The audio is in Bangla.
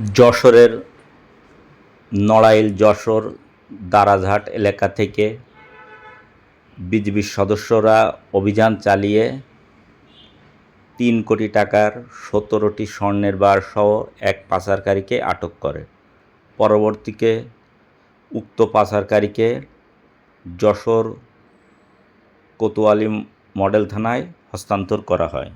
যশোরের নড়াইল যশোর দারাজহাট এলাকা থেকে বিজিবির সদস্যরা অভিযান চালিয়ে তিন কোটি টাকার সতেরোটি স্বর্ণের বার সহ এক পাচারকারীকে আটক করে। পরবর্তীকে উক্ত পাচারকারীকে যশোর কোতোয়ালি মডেল থানায় হস্তান্তর করা হয়।